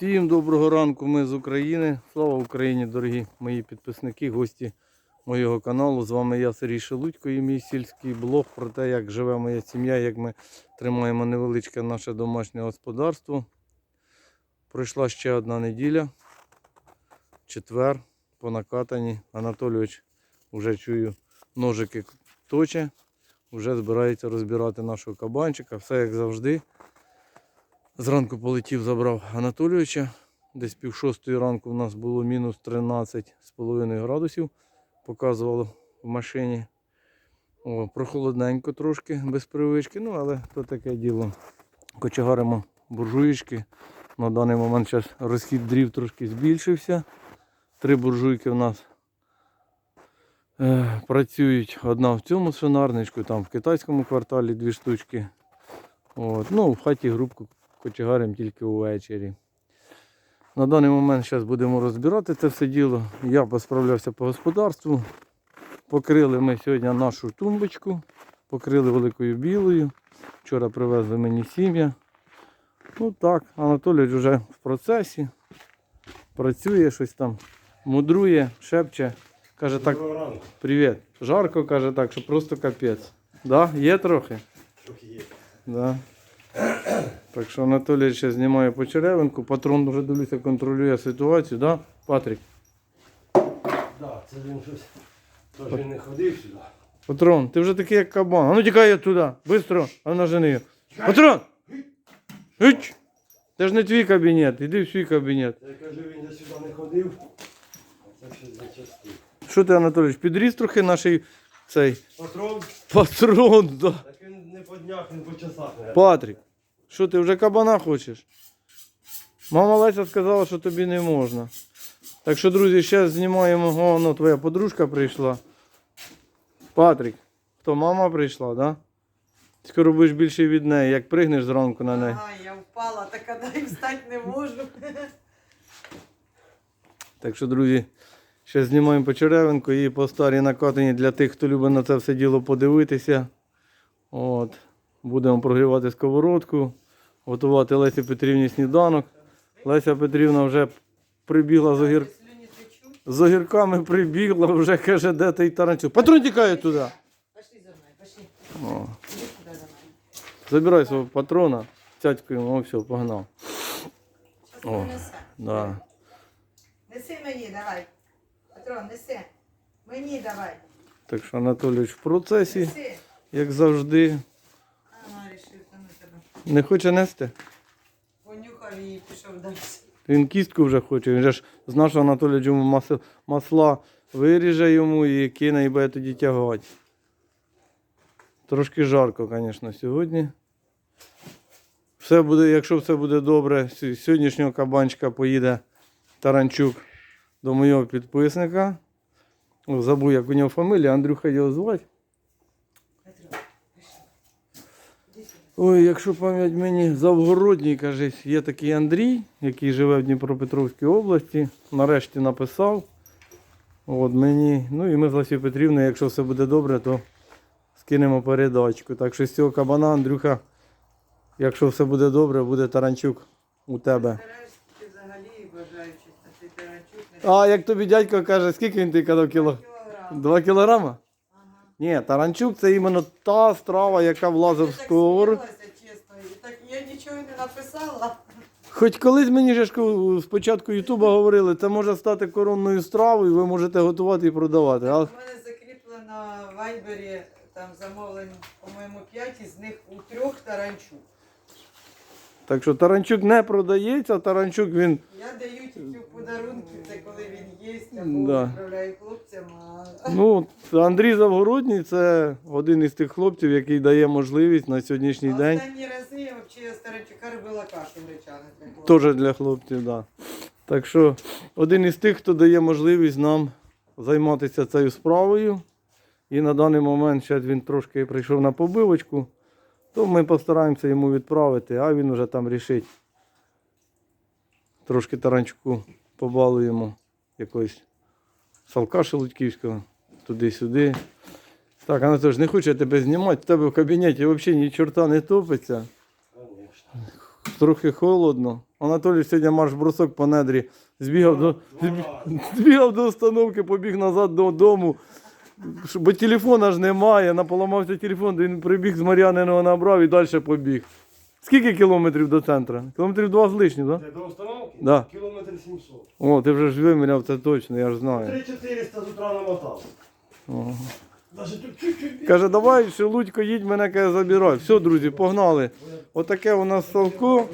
Всім доброго ранку, ми з України. Слава Україні, дорогі мої підписники, гості моєго каналу. З вами я Сергій Шелудько і мій сільський блог про те, як живе моя сім'я, як ми тримаємо невеличке наше домашнє господарство. Пройшла ще одна неділя, четвер, по накатанні. Анатолійович вже чую, ножики точе, вже збирається розбирати нашого кабанчика. Все як завжди. Зранку полетів, забрав Анатолійовича. Десь пів шостої ранку у нас було мінус 13,5 градусів. Показувало в машині. О, прохолодненько трошки, без привички, ну але то таке діло. Кочегаримо буржуєчки. На даний момент зараз розхід дрів трошки збільшився. Три буржуйки в нас е, працюють. Одна в цьому свинарничку, там в китайському кварталі дві штучки. От. Ну, в хаті грубку кочегаримо тільки увечері. На даний момент зараз будемо розбирати це все діло. Я посправлявся по господарству. Покрили ми сьогодні нашу тумбочку, покрили великою білою. Вчора привезли мені сім'я. Ну так, Анатолій вже в процесі. Працює щось там, мудрує, шепче. Каже так, привіт. Жарко, каже так, що просто капець. Да? Є трохи? Трохи є. Да. Так що Анатолій ще знімає почеревинку. Патрон вже дивлюся, контролює ситуацію, да, Патрік? Да, це він щось теж не ходив сюди. Патрон, ти вже такий як кабан. А ну тікай туди, бистро, а на жени. його. Патрон! Гич! Це ж не твій кабінет, іди в свій кабінет. Я кажу, він же сюди не ходив, а це щось зачастив. Що ти, Анатолійович, підріс трохи наш цей Патрон, патрон, да. Так він по днях, по часах. не. Патрік, що ти вже кабана хочеш? Мама Леся сказала, що тобі не можна. Так що, друзі, зараз знімаємо. О, ну, твоя подружка прийшла. Патрік, хто мама прийшла, да? Скоро будеш більше від неї, як пригнеш зранку на неї. Ага, я впала, так а й встати не можу. Так що, друзі, зараз знімаємо почеревинку і по старій накатані для тих, хто любить на це все діло подивитися. От. Будемо прогрівати сковородку, готувати Лесі Петрівні сніданок. Леся Петрівна вже прибігла з, огір... З огірками, прибігла, вже каже, де той таранчук. Патрон тікає туди. Пошли за мною, пошли. О, забирай свого патрона, цятькуємо, о, все, погнав. О. Да. Неси мені, давай. Патрон, неси. Мені давай. Так що Анатолійович в процесі, Неси. як завжди. Ага, рішив там на тебе. Не хоче нести? Понюхав і пішов далі. Він кістку вже хоче. Він же ж з нашого Анатолія йому масла виріже йому і кине і буде тоді тягати. Трошки жарко, звісно, сьогодні. Все буде, якщо все буде добре, з сьогоднішнього кабанчика поїде Таранчук до моєго підписника. Забув, як у нього фамілія, Андрюха його звати. Петро, пішли. Іди сюди. Ой, якщо пам'ять мені Завгородній, каже, є такий Андрій, який живе в Дніпропетровській області. Нарешті написав. От мені. Ну і ми з Ласією Петрівною, якщо все буде добре, то скинемо передачку. Так що з цього кабана, Андрюха, якщо все буде добре, буде таранчук у тебе. А як тобі дядько каже, скільки він ти казав кіло? Два кілограма? Ні, таранчук це іменно та страва, яка влазить в сковор. я нічого не написала. Хоч колись мені ж спочатку Ютуба говорили, це може стати коронною стравою, ви можете готувати і продавати. У мене закріплено в Вайбері там замовлень, по-моєму, п'ять, із них у трьох таранчук. Так що таранчук не продається, таранчук він Я даю тільки подарунки, це коли він є, або Да. відправляю хлопцям. А... ну Андрій Завгородній це один із тих хлопців, який дає можливість на сьогоднішній А день. Останні рази я взагалі з таранчука робила кашу для хлопців. Теж для хлопців, да. Так що один із тих, хто дає можливість нам займатися цією справою. І на даний момент ще він трошки прийшов на побивочку, то ми постараємося йому відправити, а він вже там рішить. Трошки таранчуку побалуємо якогось салка шелудьківського, туди-сюди. Так, Анатолій, не хочу я тебе знімати, в тебе в кабінеті взагалі ні чорта не топиться. Трохи холодно. Анатолій сьогодні марш-бросок по недрі. Збігав до, збігав до установки, побіг назад додому. Бо телефона ж немає, наполомався телефон, він прибіг з Мар'яниного набрав і далі побіг. Скільки кілометрів до центру? Кілометрів два з лишнім, так? Да? До установки? Да. Кілометр 700. О, ти вже ж виміряв це точно, я ж знаю. 3400 з утра намотав. Каже, давай, Шелудько, їдь, мене каже, забирай. Все, друзі, погнали. Отаке у нас салко.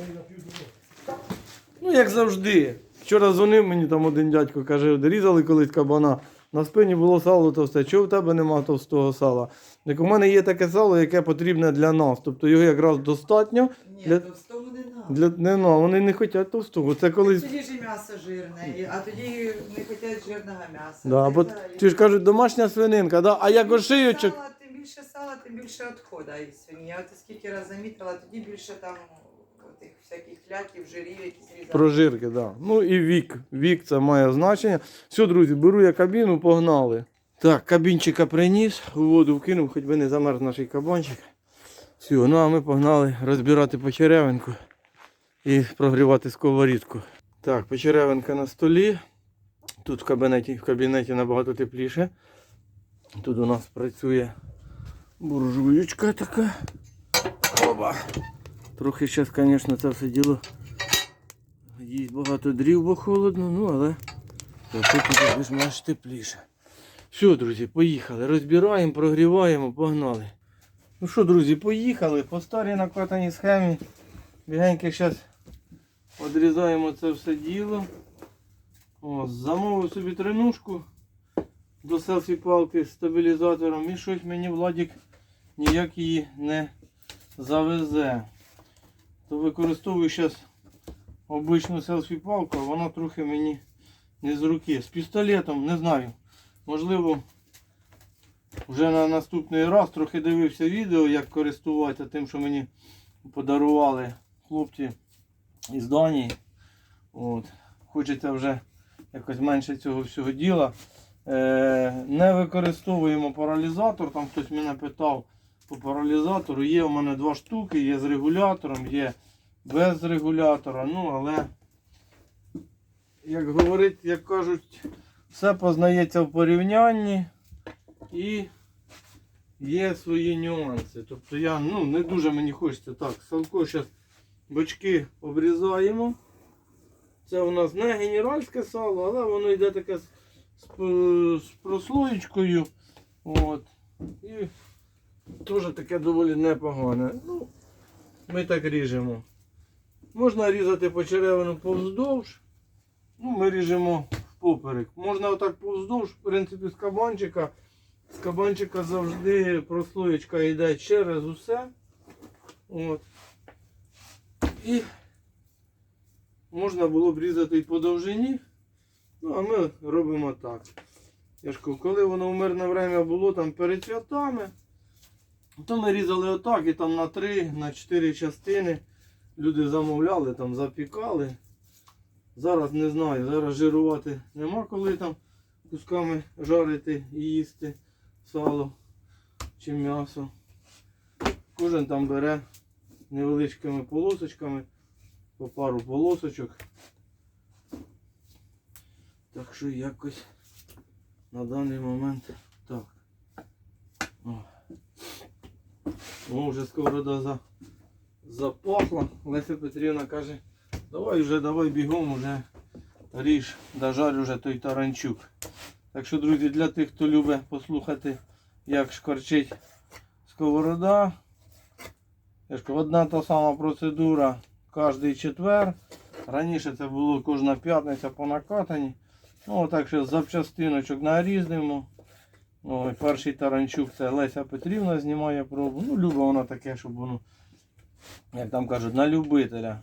Ну, як завжди. Вчора дзвонив мені там один дядько, каже, різали колись кабана. На спині було сало товсте. Чого в тебе нема товстого сала? Так у мене є таке сало, яке потрібне для нас. Тобто його якраз достатньо. Ні, Для- товстому не надо. Для не, ну, вони не хочуть товстого. Це колись. Тоді ж і м'ясо жирне, а тоді не хочуть жирного м'яса. Да, бо, чи ж кажуть, домашня свининка, да? а як ошийочок. Тим більше сала, тим більше відходу із свині. Я от скільки разів замітила, тоді більше там тих всяких фляків, жирів, якісь різали. Прожирки, да. Ну і вік. Вік це має значення. Все, друзі, беру я кабіну, погнали. Так, кабінчика приніс, у воду вкинув, хоч би не замерз наш кабанчик. Все, ну а ми погнали розбирати почеревинку і прогрівати сковорідку. Так, почеревинка на столі. Тут в кабінеті, в кабінеті набагато тепліше. Тут у нас працює буржуючка така. Оба. Трохи зараз, звісно, це все діло їсть багато дрів, бо холодно, ну але тут більш-менш тепліше. Все, друзі, поїхали. Розбираємо, прогріваємо, погнали. Ну що, друзі, поїхали. По старій накатаній схемі. Бігенько зараз відрізаємо це все діло. О, замовив собі тренушку до селфі-палки з стабілізатором і щось мені Владик ніяк її не завезе. То використовую зараз обичну селфі-палку, а вона трохи мені не з руки. З пістолетом, не знаю. Можливо, вже на наступний раз трохи дивився відео, як користуватися тим, що мені подарували хлопці із Данії. От. Хочеться вже якось менше цього всього діла. Е, не використовуємо паралізатор. Там хтось мене питав по паралізатору. Є у мене два штуки, є з регулятором, є без регулятора. Ну, але, як говорить, як кажуть, все познається в порівнянні і є свої нюанси. Тобто я ну, не дуже мені хочеться так. Салко зараз бочки обрізаємо. Це у нас не генеральське сало, але воно йде таке з, з, прослоєчкою. От. І теж таке доволі непогане. Ну, ми так ріжемо. Можна різати почеревину повздовж. Ну, ми ріжемо впоперек. Можна отак повздовж, в принципі, з кабанчика. З кабанчика завжди прослоєчка йде через усе. От. І можна було б різати і по довжині. Ну, а ми робимо так. Я ж кажу, коли воно в мирне время було там перед святами, то ми різали отак і там на 3, на 4 частини. Люди замовляли, там запікали. Зараз не знаю, зараз жирувати нема коли там кусками жарити і їсти сало чи м'ясо. Кожен там бере невеличкими полосочками, по пару полосочок. Так що якось на даний момент так. О, О вже сковорода за, запахла. Леся Петрівна каже, давай вже, давай бігом уже ріж, дожарь уже той таранчук. Так що, друзі, для тих, хто любить послухати, як шкварчить сковорода. Я ж кажу, одна та сама процедура кожний четвер. Раніше це було кожна п'ятниця по накатанні. Ну, отак що запчастиночок нарізаємо. Ой, перший таранчук це Леся Петрівна знімає пробу. Ну, любить вона таке, щоб воно, як там кажуть, на любителя.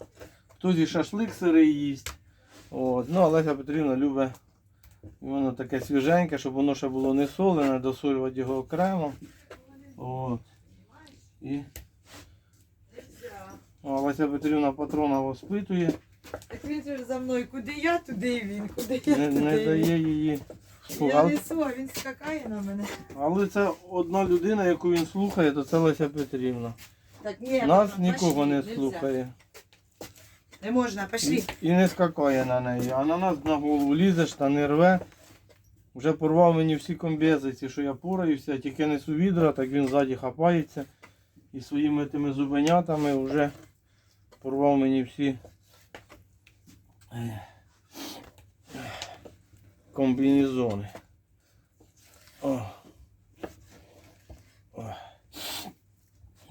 Хтось і шашлик сирий їсть. От. Ну, а Леся Петрівна любить воно таке свіженьке, щоб воно ще було не солене, досолювати його окремо. От. І о, Леся Петрівна патрона воспитує, Так він же за мною, куди я, туди і він, куди я, туди не він. дає її. Я Але, несу, а він скакає на мене. але це одна людина, яку він слухає, то це Леся Петрівна. Так, ні, Нас ну, нікого пошли, не нельзя. слухає. Не можна, пошли. І, і не скакає на неї. А на нас на голову лізеш та не рве. Вже порвав мені всі комбези, ці, що я пораюся, тільки несу відра, так він ззаді хапається. І своїми тими зубенятами вже порвав мені всі е, комбінезони.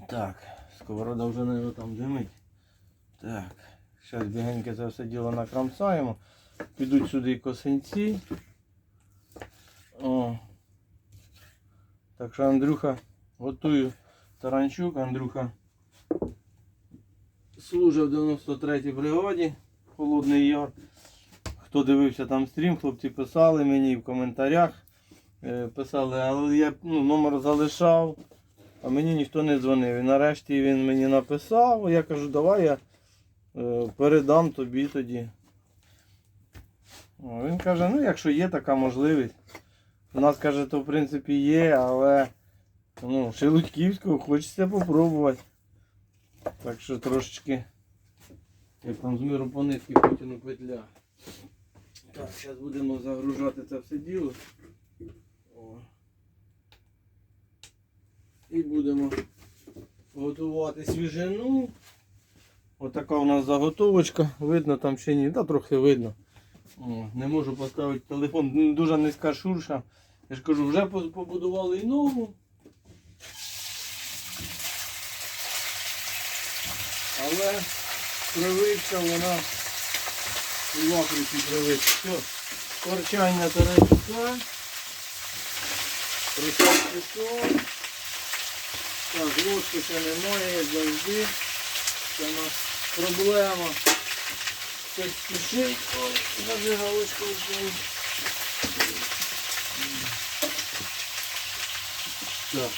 Так, сковорода вже не там димить. Так, зараз бігенько це все діло накрамсаємо. Підуть сюди косинці. О. Так що Андрюха готую таранчук. Андрюха служив в 93-й бригаді Холодний Яр. Хто дивився там стрім, хлопці писали мені в коментарях. е, Писали, але я ну, номер залишав, а мені ніхто не дзвонив. І нарешті він мені написав, я кажу, давай я е, передам тобі тоді. О, Він каже, ну якщо є така можливість. У нас каже, то в принципі є, але ну, Шелудьківського хочеться попробувати. Так що трошечки, як там з миру по нитки потягну петля. Так, зараз будемо загружати це все діло. О. І будемо готувати свіжину. Отака у нас заготовочка. Видно там ще ні, та трохи видно. О, не можу поставити телефон. Дуже низька шурша. Я ж кажу, вже побудували і нову. Але прививка вона у лаприці прививка. Все, корчання таранчука. Присад пішов. Так, ложки ще немає, як завжди. Це у нас проблема. Щось спішить. Ой, зажигалочка впала. Так.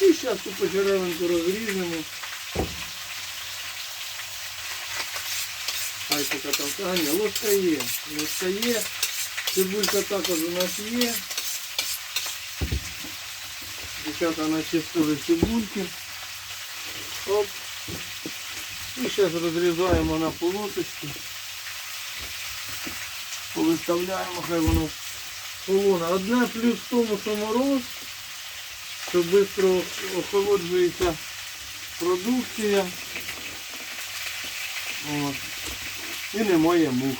І зараз ту почеревинку розріжемо. Там тягне. Ложка є. Ложка є. Цибулька також у нас є. Дівчата начистили цибульки. Оп. І зараз розрізаємо на полосочки. Повиставляємо, хай воно полоне. Одне плюс в тому, що мороз, що швидко охолоджується продукція. От. І немає мух.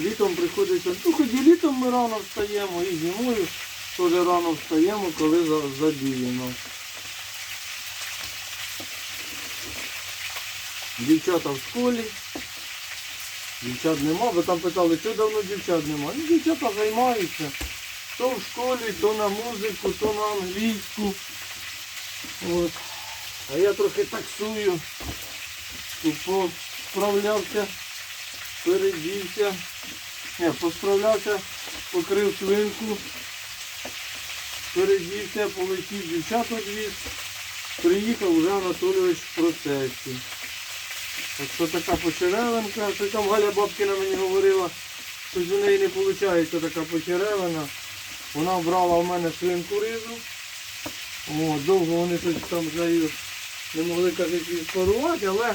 Літом приходиться, ну хоч і літом ми рано встаємо, і зимою теж рано встаємо, коли за- задіяно. Дівчата в школі. Дівчат нема, бо там питали, що давно дівчат нема. Ну, дівчата займаються. То в школі, то на музику, то на англійську. От. А я трохи таксую. Справлявся, передівся. Не, посправлявся, покрив свинку, передівся, полетів дівчат одвіз. Приїхав вже Анатолійович в процесі. Так що така почеревинка, що там Галя Бабкіна мені говорила, що з неї не виходить така почеревина. Вона брала в мене свинку ризу. О, довго вони щось там з нею не могли кажуть відпарувати, але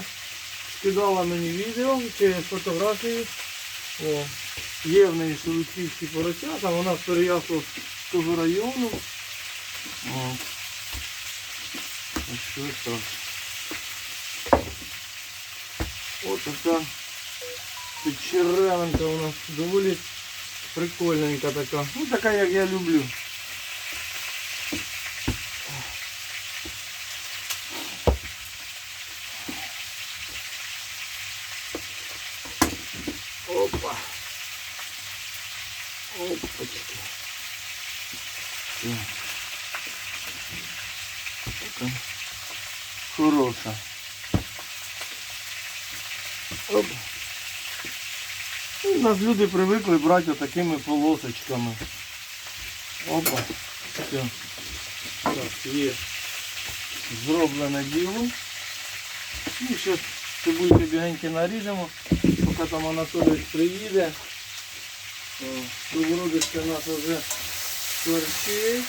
скидала мені відео чи фотографії. О, є в неї шелудьківські поросята, вона з з того району. О. Ось що так. Ось така черевинка у нас доволі прикольненька така. Ну така як я люблю. Опа. Опачки. Так. Така хороша. Оп. Ну, У нас люди привикли брати такими полосочками. Опа. Все. Так, є. Зроблене діло. І зараз цибульки бігеньки наріжемо, поки там Анатолій приїде. Сковородочка наша вже сверчить.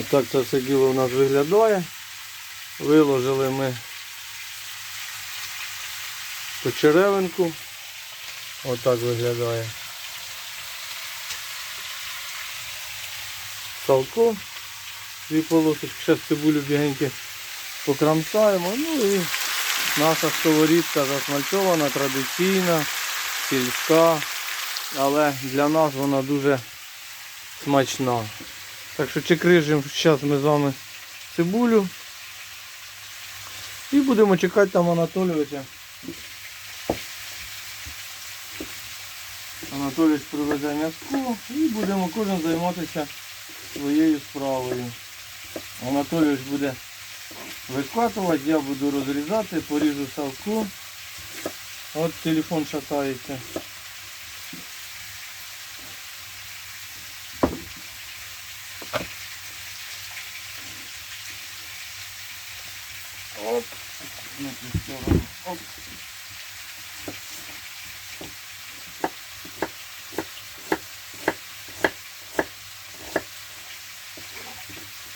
Отак це все діло у нас виглядає. Виложили ми почеревинку. Отак виглядає. Салко. Дві полосочки. Зараз цибулю бігеньки покрамсаємо. Ну і наша сковорідка засмальцована, традиційна, сільська. Але для нас вона дуже смачна. Так що чекрижимо зараз ми з вами цибулю. І будемо чекати там Анатолійовича. Анатолійович привезе м'язку і будемо кожен займатися своєю справою. Анатолійович буде викатувати, я буду розрізати, поріжу салку. От телефон шатається. Оп. На цю сторону. Оп.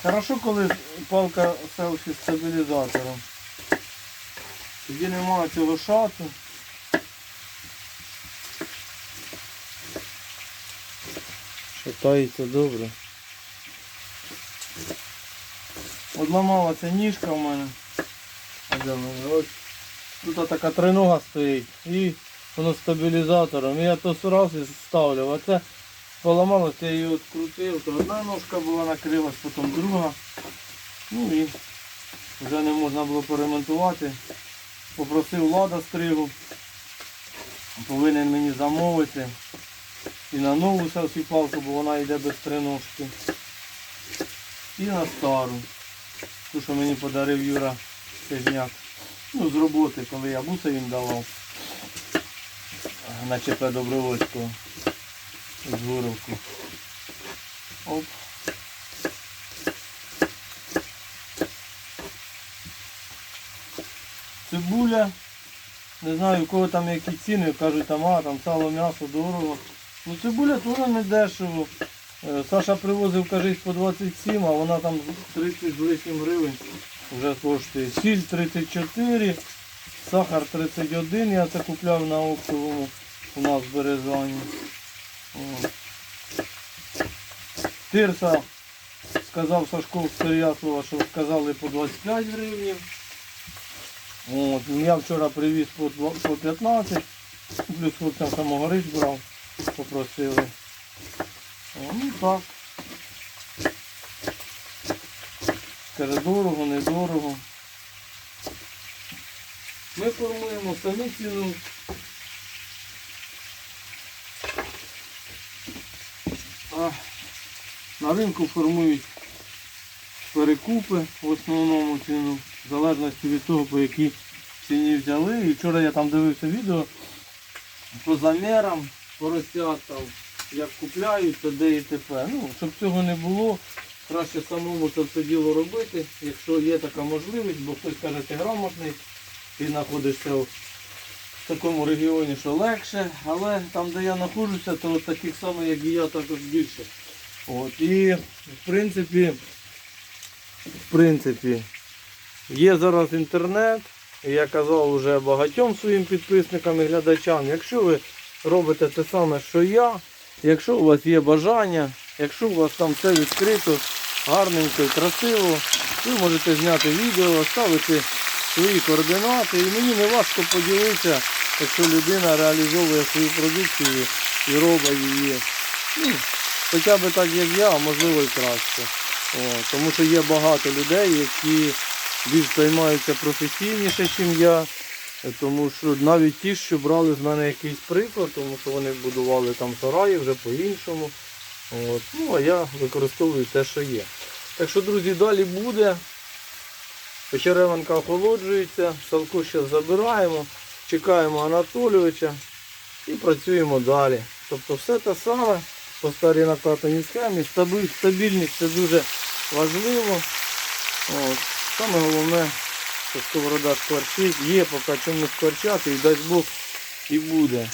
Хорошо, коли палка селфі з стабілізатором. Тоді немає цього шату. Шатається добре. От ламалася ніжка в мене. В мене? Ось тут така тринога стоїть і воно стабілізатором. І я то раз і ставлю. А це поламалося, я її відкрутив, то одна ножка була накрилась, потім друга. Ну і вже не можна було поремонтувати. Попросив Лада стригу. Повинен мені замовити. І на нову селфі палку, бо вона йде без триножки. І на стару. Ту, що мені подарив Юра Тижняк. Ну, з роботи, коли я буса їм давав. На ЧП Добровольського. З Оп. Цибуля. Не знаю, у кого там які ціни, кажуть, там, а, там сало, м'ясо, дорого. Ну цибуля теж не дешево. Е, Саша привозив, кажись, по 27, а вона там 30 з лишнім гривень вже коштує. Сіль 34, сахар 31, я це купляв на оптовому у нас в Березані. Тирса сказав Сашко з що сказали по 25 гривень. От, я вчора привіз по, по 15, плюс хлопцям самогорич брав, попросили. Ну так. Каже, дорого, недорого. Ми формуємо самі ціну. А на ринку формують перекупи в основному ціну, в залежності від того, по якій ціні взяли. І вчора я там дивився відео по замірам, по розтятам, як купляються, де і т.п. Ну, щоб цього не було, краще самому це все діло робити, якщо є така можливість, бо хтось каже, ти грамотний, ти знаходишся в такому регіоні, що легше, але там, де я знаходжуся, то таких самих, як і я, також більше. От, і в принципі, в принципі, є зараз інтернет. Я казав вже багатьом своїм підписникам і глядачам, якщо ви робите те саме, що я, якщо у вас є бажання, якщо у вас там все відкрито, гарненько і красиво, ви можете зняти відео, ставити свої координати. І мені не важко поділитися, якщо людина реалізовує свою продукцію і робить її. Ну, хоча б так, як я, а можливо і краще. О, тому що є багато людей, які більш займаються професійніше, ніж я. Тому що навіть ті, що брали з мене якийсь приклад, тому що вони будували там сараї вже по-іншому. Ну, а я використовую те, що є. Так що, друзі, далі буде. Печереванка охолоджується, салку ще забираємо, чекаємо Анатолійовича і працюємо далі. Тобто все те саме по старій накатаній схемі. Стабільність це дуже важливо. От. Саме головне, що сковорода скворчить, є поки чому скворчати і дасть Бог і буде.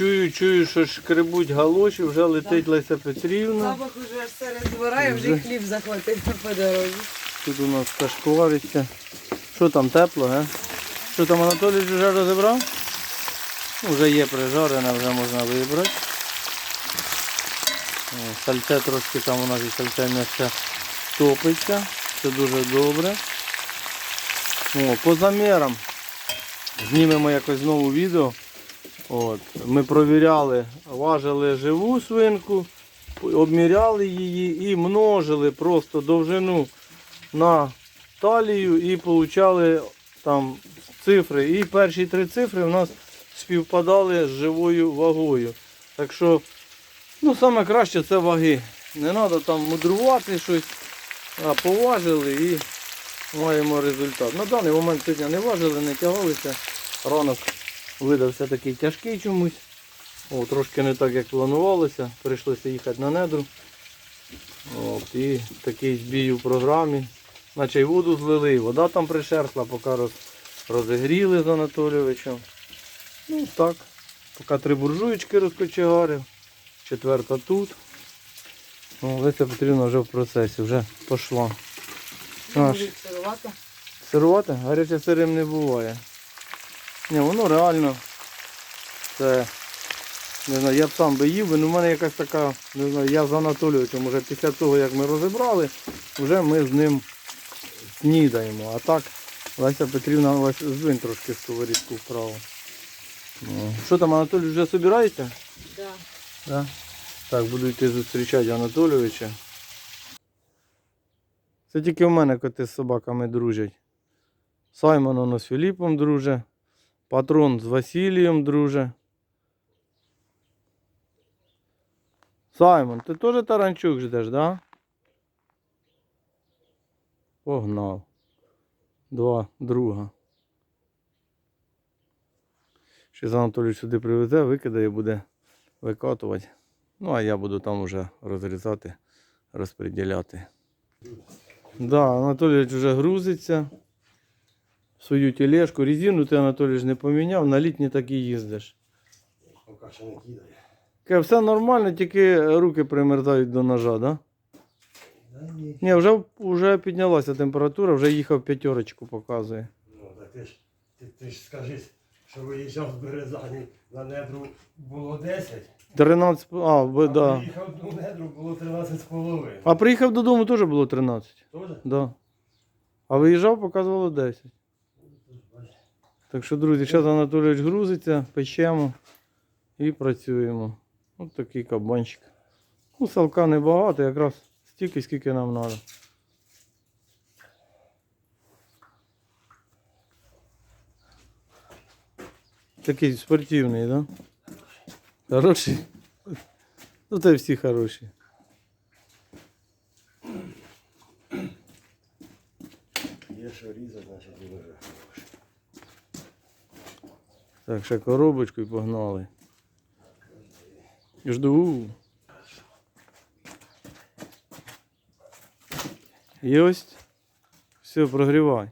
чую, чую, що шкребуть галоші, вже летить Леся Петрівна. Запах уже аж серед двора і вже хліб захватив по дорозі. Тут у нас кашкувариться. Що там тепло, ге? Що там Анатолій вже розібрав? Вже є прижарене, вже можна вибрати. Сальце трошки там у нас і сальце м'ясце топиться. Це дуже добре. О, по замірам. Знімемо якось знову відео. От. Ми провіряли, важили живу свинку, обміряли її і множили просто довжину на талію і получали там цифри. І перші три цифри в нас співпадали з живою вагою. Так що, ну, саме краще це ваги. Не треба там мудрувати щось, а поважили і маємо результат. На даний момент сьогодні не важили, не тягалися. Ранок видався такий тяжкий чомусь. О, трошки не так, як планувалося. Прийшлося їхати на недру. От, і такий збій у програмі. Наче й воду злили, вода там пришерстла, поки роз, розігріли з Анатолійовичем. Ну так. Поки три буржуєчки розкочегарив. Четверта тут. О, Леся Петрівна вже в процесі, вже пішла. Сирувати. Сирувати? Гаряче сирим не буває. Ні, воно реально. Це. Не знаю, я б сам би їв, але в мене якась така, не знаю, я з Анатолійовичем вже після того, як ми розібрали, вже ми з ним снідаємо. А так, Леся Петрівна ось звин трошки сковорідку вправо. Ну, Що там, Анатолій вже збирається? Да. Да? Так, буду йти зустрічати Анатолійовича. Це тільки в мене коти з собаками дружать. Саймон воно з Філіпом друже. Патрон з Василієм друже. Саймон, ти теж таранчук ждеш, да? Погнав. Два друга. Ще з Анатолій сюди привезе, викидає, буде викатувати. Ну, а я буду там уже розрізати, розподіляти. Да, Анатолійович вже грузиться. в Свою тележку. Резину ти Анатолій не поміняв, на літні так і їздиш. Поки що не кидає. Все нормально, тільки руки примерзають до ножа, да? Да, ні. Вже, вже піднялася температура, вже їхав п'ятерочку показує. Ну, так ти ж, ти, ти ж скажи, що виїжджав з Березані на недру було 10, 13, а, ви, а да. приїхав на недру було 13 з половиною. а приїхав додому теж було 13. Тоже? Да. А виїжджав, показувало 10. Так що, друзі, зараз Анатолійович грузиться, печемо і працюємо. Ось такий кабанчик. Ну, салка небагато, якраз стільки, скільки нам треба. Такий спортивний? Да? Хороший? Ну, це всі хороші. Є що різати, значить він вже хороший. Так, ще коробочку і погнали. Жду. Єсть. Все, прогрівай.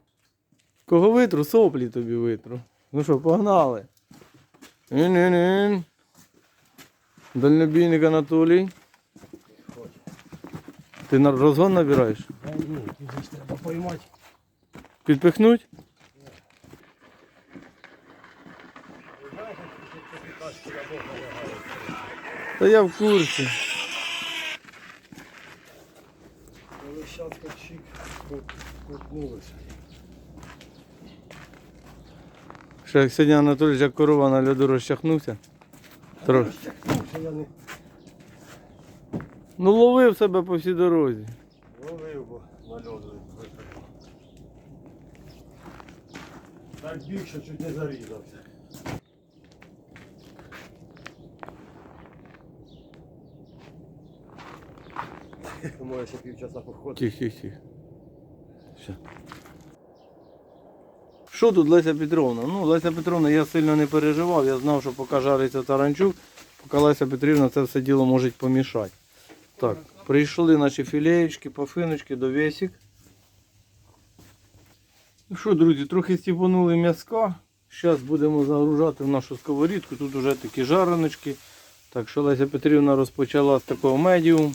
Кого витру, соплі тобі витру. Ну що, погнали. Ін-ін-ін. Дальнобійник Анатолій. Ти на розгон набираєш? Ні, тут треба поймати. Підпихнуть? Та я в курсі. Кутнулося. Що як сьогодні Анатолій як корова на льоду розчахнувся. Трохи. Розтягнувся, я не Ну ловив себе по всій дорозі. ловив, бо на льоду випадав. Так біг, що чуть не зарізався. Може ще півчаса походити. Тих, тих, тих. Все. Що тут Леся Петровна? Ну, Леся Петровна, я сильно не переживав, я знав, що поки жариться таранчук, поки Леся Петрівна це все діло може помішати. Так, прийшли наші філеєчки, пафиночки, довесик. Ну що, друзі, трохи стіпанули м'язка. Зараз будемо загружати в нашу сковорідку. Тут вже такі жареночки. Так що Леся Петрівна розпочала з такого медіум,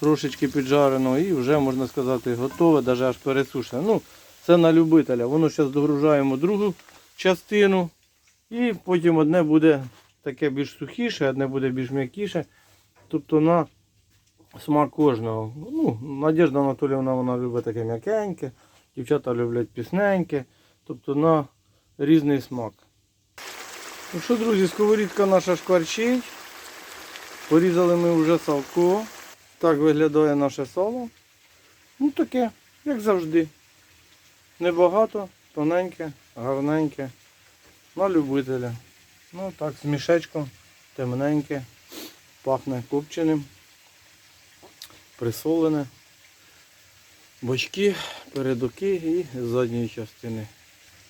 трошечки піджареного і вже, можна сказати, готове, навіть аж пересушене. Ну, це на любителя. Воно зараз догружаємо другу частину. І потім одне буде таке більш сухіше, одне буде більш м'якіше. Тобто на смак кожного. Ну, Надежда Анатоліївна вона любить таке м'якеньке, дівчата люблять пісненьке. Тобто на різний смак. Ну що, друзі, сковорідка наша шкварчить. Порізали ми вже салко. Так виглядає наше сало. Ну таке, як завжди. Небагато, тоненьке, гарненьке. На любителя. Ну так, з мішечком, темненьке, пахне копченим, присолене. Бочки, передоки і задньої частини.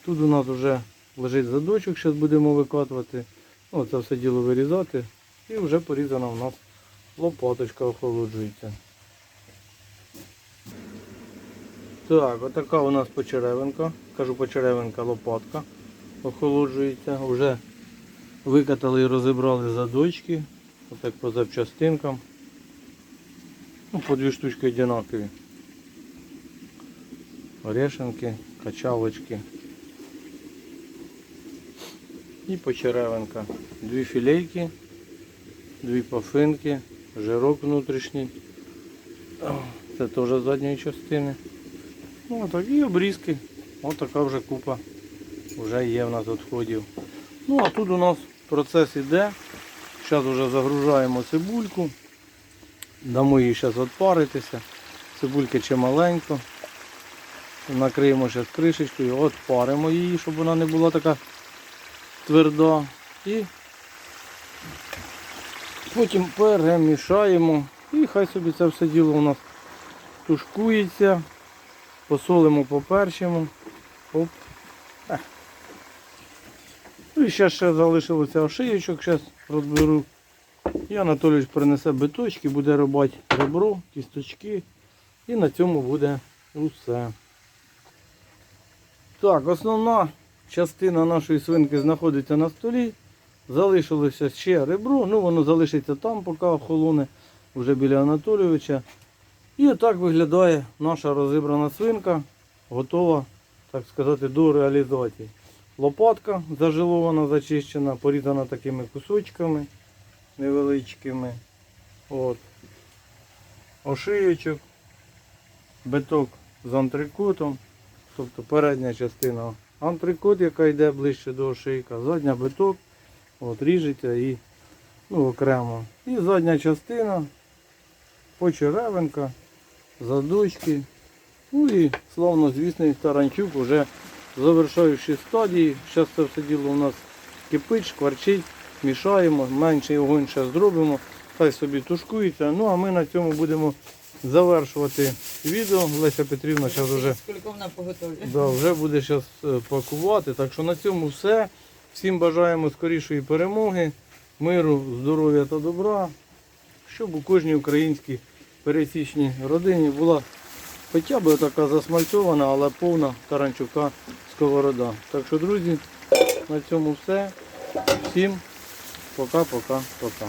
Тут у нас вже лежить задочок, зараз будемо викатувати. Ну, це все діло вирізати. І вже порізана у нас лопаточка охолоджується. Так, отака у нас почеревинка. Кажу почеревинка, лопатка охолоджується. Вже викатали і розібрали задочки. Отак по запчастинкам. Ну, по дві штучки одинакові. Орешенки, качалочки. І почеревинка. Дві філейки, дві пафинки, жирок внутрішній. Це теж задньої частини. Ну, так, і обрізки. Ось така вже купа вже є в нас відходів. Ну а тут у нас процес іде. Зараз вже загружаємо цибульку. Дамо їй зараз відпаритися. Цибулька чималенько. Накриємо зараз кришечкою, відпаримо її, щоб вона не була така тверда. І потім перемішаємо. І хай собі це все діло у нас тушкується. Посолимо по першому. Оп. Ну і ще ще залишилося ошиєчок, зараз розберу. І Анатолійович принесе биточки, буде рубати ребро, кісточки. І на цьому буде усе. Так, основна частина нашої свинки знаходиться на столі. Залишилося ще ребро, ну воно залишиться там, поки охолоне, вже біля Анатолійовича. І отак виглядає наша розібрана свинка, готова, так сказати, до реалізації. Лопатка зажилована, зачищена, порізана такими кусочками невеличкими. От. Ошиючок, биток з антрикотом, тобто передня частина антрикот, яка йде ближче до ошийка, задня биток, от, ріжеться і ну, окремо. І задня частина, почеревинка, задочки. Ну і славно звісний таранчук уже завершаючи стадії. Зараз це все діло у нас кипить, шкварчить, мішаємо, менший огонь зараз зробимо, хай собі тушкується. Ну а ми на цьому будемо завершувати відео. Леся Петрівна зараз вже? Да, вже буде зараз пакувати. Так що на цьому все. Всім бажаємо скорішої перемоги, миру, здоров'я та добра, щоб у кожній українській пересічній родині була хоча б така засмальцьована, але повна таранчука сковорода. Так що, друзі, на цьому все. Всім пока-пока-пока.